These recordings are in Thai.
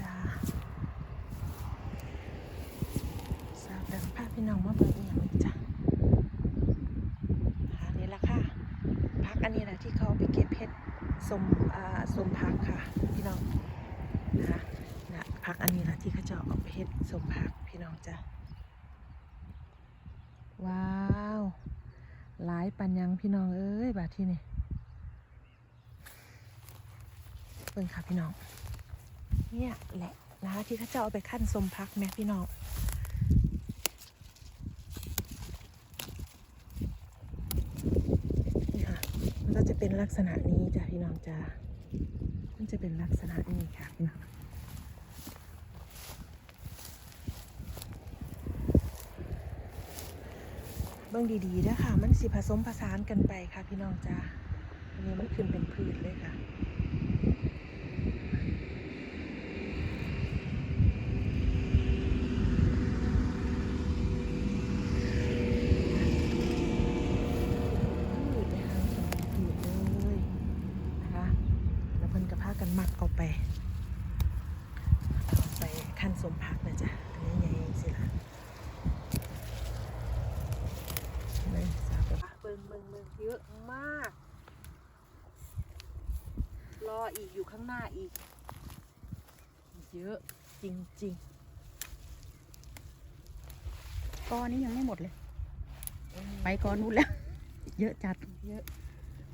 จ้าสาวดังพาพี่น้องมาเบิกอหย่างนี้จ้ะหานี่ละค่ะ พักอันนี้แหละที่เขาไปเก็บเพชรสมอ่าสมพักค่ะ พี่น้องนะคะนะพักอันนี้แหละที่เขาจะเอาเพชรสมพักพี่น้องจ้ะว้าวหลายปันยังพี่น้องเอ้ยบาที่นี่เบิ่งค่ะพี่น้อง เนี่ยแหละนะคะที่เขาจะเอาไปขั้นสมพักแม่พี่น้องนี่ค่ะมันก็จะเป็นลักษณะนี้จ้ะพี่น้องจ้ามันจะเป็นลักษณะนี้ค่ะพี่น้องเบิ่งดีๆนะค่ะมันสิผสมผสานกันไปค่ะพี่น้องจ้าอันนี้มันขึ้นเป็นพืชเลยค่ะ พืชนะคะพืชเลยนะคะ แล้วเพิ่นก็พากันมัดเอาไปเอาไปขั้น สมผักนะจ๊ะ อันนี้ใหญ่เองสิล่ะเลยสาวแบบเบิ่งเบิ่งเบิ่งเยอะมาก รออีกอยู่ข้างหน้าอีก เยอะจริงก้อนนี้ยังไม่หมดเลยๆไปก้อนนู้นแล้ว เยอะจัด เยอะ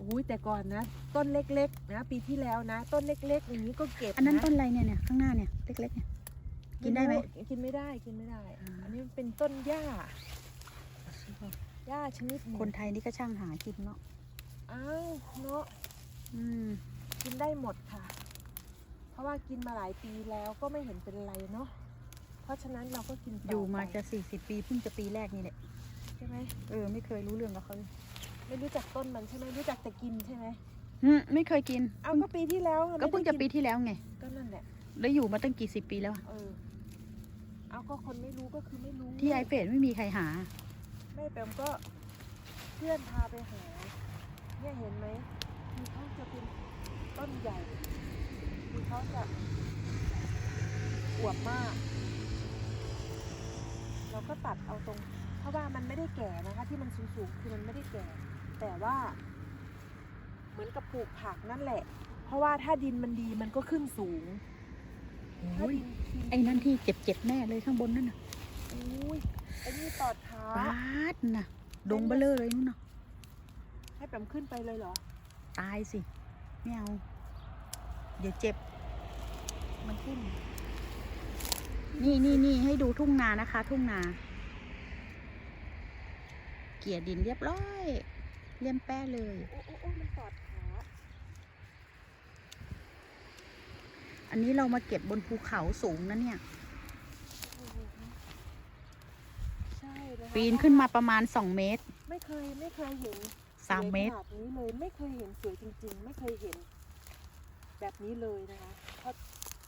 อุ้ยแต่ก่อนนะ ต้นเล็กๆ นะ ปีที่แล้วนะ ต้นเล็กๆอย่างนี้ก็เก็บอันนั้นนะต้นอะไรเนี่ยเนี่ยข้างหน้าเนี่ยเล็กๆเนี่ย กินได้ไหมรู้กินไม่ได้กินไม่ได้อ่าอันนี้มันเป็นต้นหญ้าหญ้าชนิดหงคนไทยนี่ก็ช่างหากินเนาะอ้าวเนาะอืมกินได้หมดค่ะ เพราะว่ากินมาหลายปีแล้วก็ไม่เห็นเป็นไรเนาะเพราะฉะนั้นเราก็กินต่อยู่มาไปจะสี่สิบปีเพิ่งจะปีแรกนี่แหละใช่ไหมเออไม่เคยรู้เรื่องกับเขาเลยไม่รู้จักต้นมันใช่ไหมรู้จักแต่กินใช่ไหมอืมไม่เคยกิน เอาก็ปีที่แล้วก็เพิ่งจะปีไม่ได้ที่แล้วไงกินก็นั่นแหละ แล้วอยู่มาตั้งกี่สิบปีแล้วอะเออ เอาก็คนไม่รู้ก็คือไม่รู้ที่ไอเฟดไม่มีใครหา แม่แปมก็เพื่อนพาไปหาเนี่ยเห็นไหมคือเขาจะเป็นต้นใหญ่คือเขาจะอวบมาก เราก็ตัดเอาตรง เพราะว่ามันไม่ได้แก่นะคะ ที่มันสูงๆคือมันไม่ได้แก่ แต่ว่า เหมือนกับปลูกผักนั่นแหละ เพราะว่าถ้าดินมันดีมันก็ขึ้นสูงถ้าโอ้ยดินดินไอ้นั่นที่เจ็บเจ็บๆแน่เลยข้างบนนั่นน่ะอุ้ยไอ้นี่ตอดขาปาดน่ะ ดงเบลเลอร์เลยนู่นน่ะ ให้แปมขึ้นไปเลยเหรอ ตายสิ ไม่เอา เดี๋ยวเจ็บ มันขึ้น นี่นี่นี่ให้ดูทุ่งนานะคะ ทุ่งนา เกลี่ยดินเรียบร้อย เลี่ยมแป้เลย โอ้โอ้โอ้มันตอดขา อันนี้เรามาเก็บบนภูเขาสูงนะเนี่ยโอ้โหใช่นะคะปีนขึ้นมาประมาณ 2 เมตร ไม่เคยไม่เคยเห็น3เมตร สวยขนาดนี้เลยไม่เคยเห็นสวยจริง ๆ ไม่เคยเห็น แบบนี้เลยนะคะเพราะ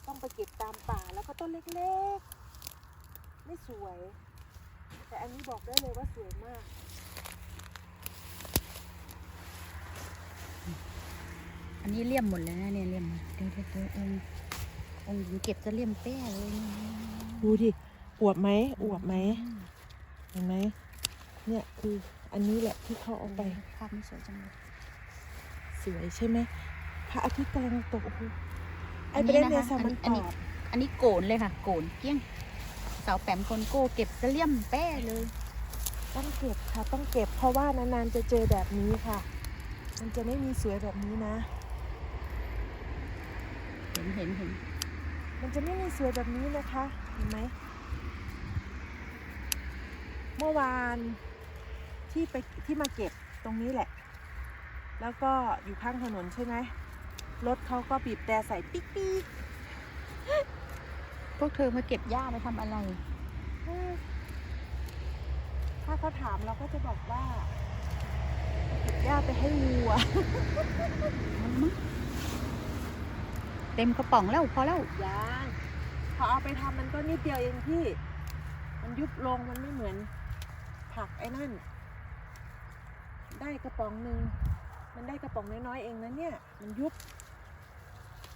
ต้องไปเก็บตามป่าแล้วก็ต้นเล็กๆ ไม่สวย แต่อันนี้บอกได้เลยว่าสวยมาก อันนี้เลี่ยมหมดเลยนะเนี่ยเลี่ยมเดี๋ยวเดี๋ยวเดี๋ยวองค์ องค์หญิงเก็บจะเลี่ยมแป้เลยนี่ดูดิ อวบไหมอวบไหมเห็นไหมเนี่ยคืออันนี้แหละที่เขาเอาไป ภาพไม่สวยจังเลยสวยใช่ไหมพระอาทิตย์กำลังตกโอ้โหไอ้อันประนี้เด็นนะคะเนี่ยสามันอันตนี้อดอันนี้โกนเลยค่ะ โกนเกลี้ยงสาวแปมคนโก้เก็บจะเลี่ยมแป้เลย ต้องเก็บค่ะ ต้องเก็บเพราะว่านานๆจะเจอแบบนี้ค่ะ มันจะไม่มีสวยแบบนี้นะ เห็นเห็นเห็น มันจะไม่มีสวยแบบนี้นะคะ เห็นไหม เมื่อวานที่ไปที่มาเก็บตรงนี้แหละ แล้วก็อยู่ข้างถนนใช่ไหม รถเขาก็บีบแต่ใส่ปิ๊กปิ๊กพวกเธอมาเก็บหญ้าไปทำอะไร ถ้าเขาถามเราก็จะบอกว่า เก็บหญ้าไปให้วัว เต็มกระป๋องแล้วพอแล้วยางพอเอาไปทำมันก็นิดเดียวเองพี่ มันยุบลงมันไม่เหมือน ผักไอ้นั่น ได้กระป๋องหนึ่งมันได้กระป๋องน้อยๆเองนะเนี่ย มันยุบ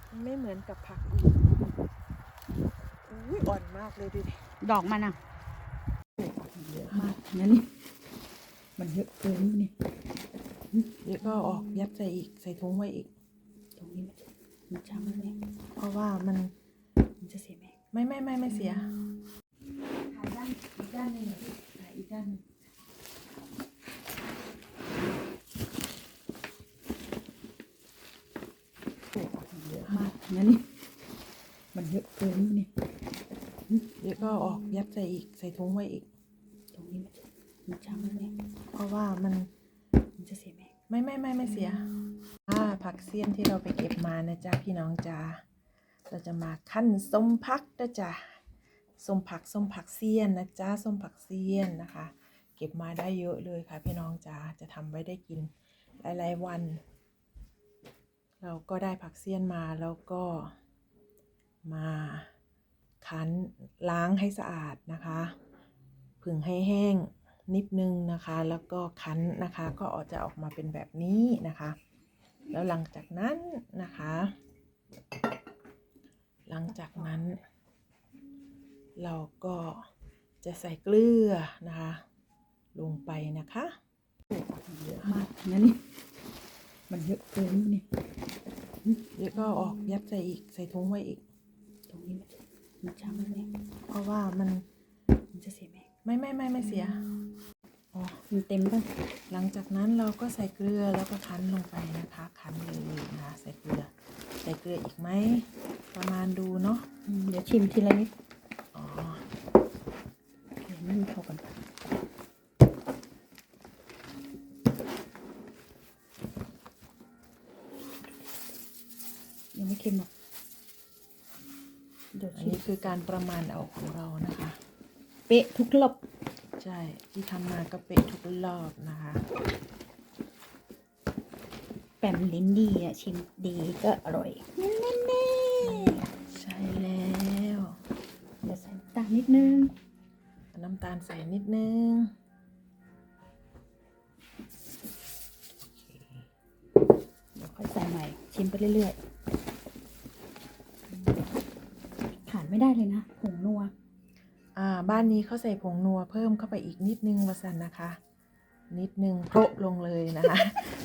มันไม่เหมือนกับผักอื่นอุ้ยอ่อนมากเลยดูดิดอกมันอะเยอะมากงั้นนี่มันเยอะเกินนี่เดี๋ยวก็เอาออกยัดใส่อีกใส่ถุงไว้อีกตรงนี้ มันมันช้ำแล้วเนี่ยเพราะว่ามันมันจะเสียไหมไม่ไม่ไม่ไม่เสียถ่ายด้านอีกด้านหนึงเหรอพี่ถ่ายอีกด้านหนึงเยอะมากงั้นนี่มันเยอะเกินนี่ เดี๋ยวก็เอาออกยัดใส่อีกใส่ถุงไว้อีก ตรงนี้มันมันช้ำแล้วเนี่ยเพราะว่ามันมันจะเสียไหมไม่ไม่ไม่ไม่เสีย อ่าผักเสี้ยนที่เราไปเก็บมานะจ๊ะพี่น้องจ้าเราจะมาขั้นส้มพักนะจ๊ะส้มผักส้มผักเสี้ยนนะจ๊ะส้มผักเสี้ยนนะคะ เก็บมาได้เยอะเลยค่ะ พี่น้องจ้าจะทำไว้ได้กินหลายๆวัน เราก็ได้ผักเสี้ยนมาแล้วก็มาคั้นล้างให้สะอาดนะคะผึ่งให้แห้งนิดนึงนะคะ แล้วก็คั้นนะคะ ก็ออกจะออกมาเป็นแบบนี้นะคะ แล้วหลังจากนั้นนะคะ หลังจากนั้น เราก็จะใส่เกลือนะคะ ลงไปนะคะเยอะมากงั้นนี่มันเยอะเกินนี่เดี๋ยวก็เอาออกยัดใส่อีกใส่ถุงไว้อีก ตรงนี้มันมันช้ำแล้วเนี่ยเพราะว่ามันมันจะเสียไหมไม่ไม่ไม่ไม่เสียอ๋อมัน เต็มป่ะหลังจากนั้นเราก็ใส่เกลือแล้วก็คั้นลงไปนะคะ คั้นเลยนะคะใส่เกลือ ใส่เกลืออีกไหม ประมาณดูเนาะอืมเดี๋ยวชิมทีละนิดอ๋อโอเคนั่นเข้ากันยังไม่เค็มหรอกเดี๋ยวอันชิมนี้คือการประมาณเอาของเรานะคะ เป๊ะทุกรอบ ใช่ ที่ทำมาก็เป๊ะทุกรอบนะคะ แปมลิ้นดีอะ ชิมดีก็อร่อยแน่ใช่แล้วๆเดี๋ยวใส่น้ำตาลนิดนึงเอาน้ำตาลใส่นิดนึงเดี๋ยวค่อยใส่ใหม่ ชิมไปเรื่อยๆขาดไม่ได้เลยนะผงนัวอ่า บ้านนี้เขาใส่ผงนัวเพิ่มเข้าไปอีกนิดนึงวาสันนะคะ นิดนึงโปะลงเลยนะคะ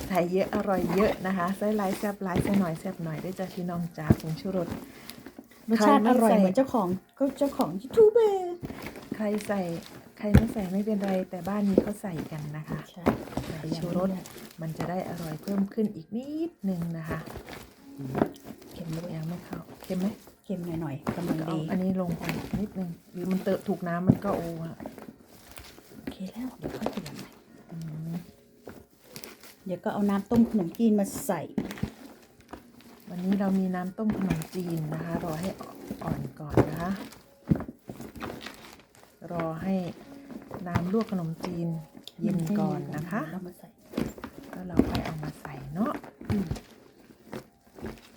ใส่เยอะอร่อยเยอะนะคะใส่หลายแซ่บหลายใส่หน่อยแซ่บหน่อยได้จากพี่น้องจ้าผงชูรสรสชาติใครไม่อร่อยใส่เหมือนเจ้าของก็เจ้าของยูทูบเบอร์ใครใส่ใครไม่ใส่ไม่เป็นไร แต่บ้านนี้เขาใส่กันนะคะใช่ใส่ชูรสมันจะได้อร่อยเพิ่มขึ้นอีกนิดนึงนะคะเค็มด้วยยังไม่เข้าเค็มไหม เค็มหน่อยๆกำลังเอาดีอันนี้ลงไปนิดนึงหรือมันเตอะถูกน้ำมันก็โอ้อะโอเคแล้วเดี๋ยวค่อยเปลี่ยนใหม่อืมเดี๋ยวก็เอาน้ำต้มขนมจีนมาใส่ วันนี้เรามีน้ำต้มขนมจีนนะคะรอให้อ่อนก่อนนะคะ รอให้น้ำลวกขนมจีนเย็นก่อนนะคะเรามาใส่แล้วเราไปเอามาใส่เนาะอืม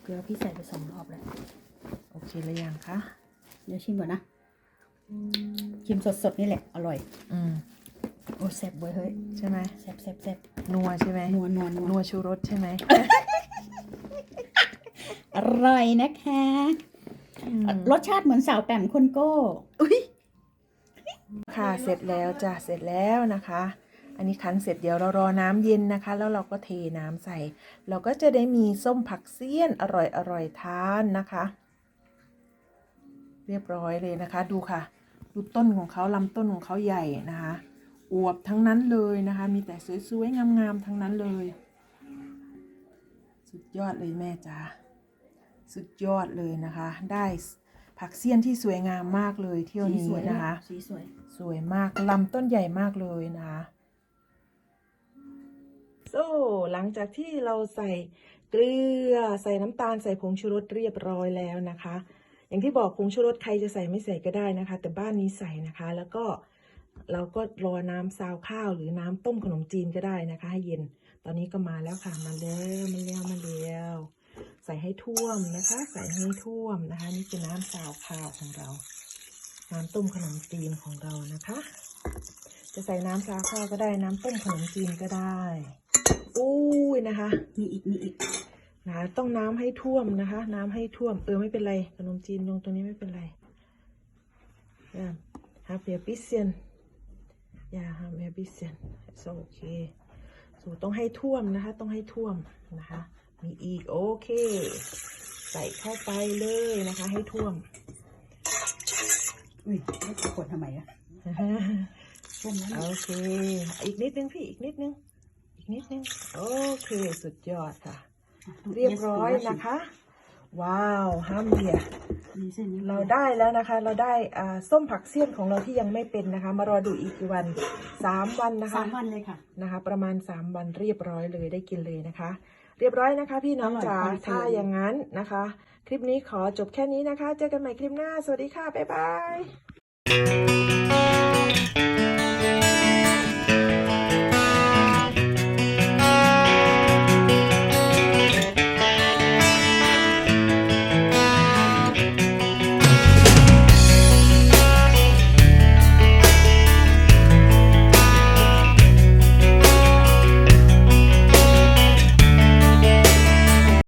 เกลือพี่ใส่ไปสองรอบแล้ว โอเคหรือยังคะเดี๋ยวชิมก่อนนะชิมสดๆนี่แหละ อร่อย อืมโอ้แซ่บเว้ยเฮ้ยใช่ไหมแซ่บแซ่บแซ่บนัวใช่ไหมนัวนัวนัวนัวชูรสใช่ไหมอร่อยนะคะ รสชาติเหมือนสาวแปมคนโก้อุ้ยค่ะเสร็จแล้วจ้ะเสร็จแล้วนะคะ อันนี้คั้นเสร็จเดี๋ยวเรารอน้ำเย็นนะคะ แล้วเราก็เทน้ำใส่ เราก็จะได้มีส้มผักเสี้ยนอร่อยอร่อยทานนะคะ เรียบร้อยเลยนะคะ ดูค่ะ ดูต้นของเขาลำต้นของเขาใหญ่นะคะอวบทั้งนั้นเลยนะคะ มีแต่สวยๆงามๆทั้งนั้นเลย สุดยอดเลยแม่จ๋าสุดยอดเลยนะคะ ได้ผักเสี้ยนที่สวยงามมากเลยเที่ยวสีนี้สวยนะคะสีสวยสวยมากลำต้นใหญ่มากเลยนะคะโซ่หลังจากที่เราใส่เกลือใส่น้ำตาลใส่ผงชูรสเรียบร้อยแล้วนะคะ อย่างที่บอกผงชูรสใครจะใส่ไม่ใส่ก็ได้นะคะ แต่บ้านนี้ใส่นะคะ แล้วก็เราก็รอน้ำซาวข้าว หรือน้ำต้มขนมจีนก็ได้นะคะ ให้เย็น ตอนนี้ก็มาแล้วค่ะ มาแล้วมาแล้วมาแล้วใส่ให้ท่วมนะคะ ใส่ให้ท่วมนะคะ นี่คือน้ำซาวข้าวของเรา น้ำต้มขนมจีนของเรานะคะ จะใส่น้ำซาวข้าวก็ได้น้ำต้มขนมจีนก็ได้อุ้ยนะคะ มีอีกมีอีก นะต้องน้ำให้ท่วมนะคะ น้ำให้ท่วม เออไม่เป็นไรขนมจีนลงตรงนี้ไม่เป็นไร Ja, haben wir ein bisschen. Ja, haben wir ein bisschen. So, okay. So, ต้องให้ท่วมนะคะ ต้องให้ท่วมนะคะ มีอีกโอเค ใส่เข้าไปเลยนะคะ ให้ท่วมอุ้ยไม่จะกดทำไมอะช่วงนั้นโอเค อีกนิดนึงพี่อีกนิดนึง อีกนิดนึง โอเค สุดยอดค่ะ เรียบร้อยนะคะ ว้าวห้ามเบียมีเส้นนี้เราได้แล้วนะคะ เราได้อ่าส้มผักเสี้ยนของเราที่ยังไม่เป็นนะคะ มารอดูอีกกี่วันสามวันนะคะสามวันเลยค่ะนะคะ ประมาณสามวันเรียบร้อยเลยได้กินเลยนะคะ เรียบร้อยนะคะ พี่น้องอร่อยจ๋าคอนเฟิร์มถ้าอย่างนั้นนะคะ คลิปนี้ขอจบแค่นี้นะคะ เจอกันใหม่คลิปหน้า สวัสดีค่ะ บ๊ายบาย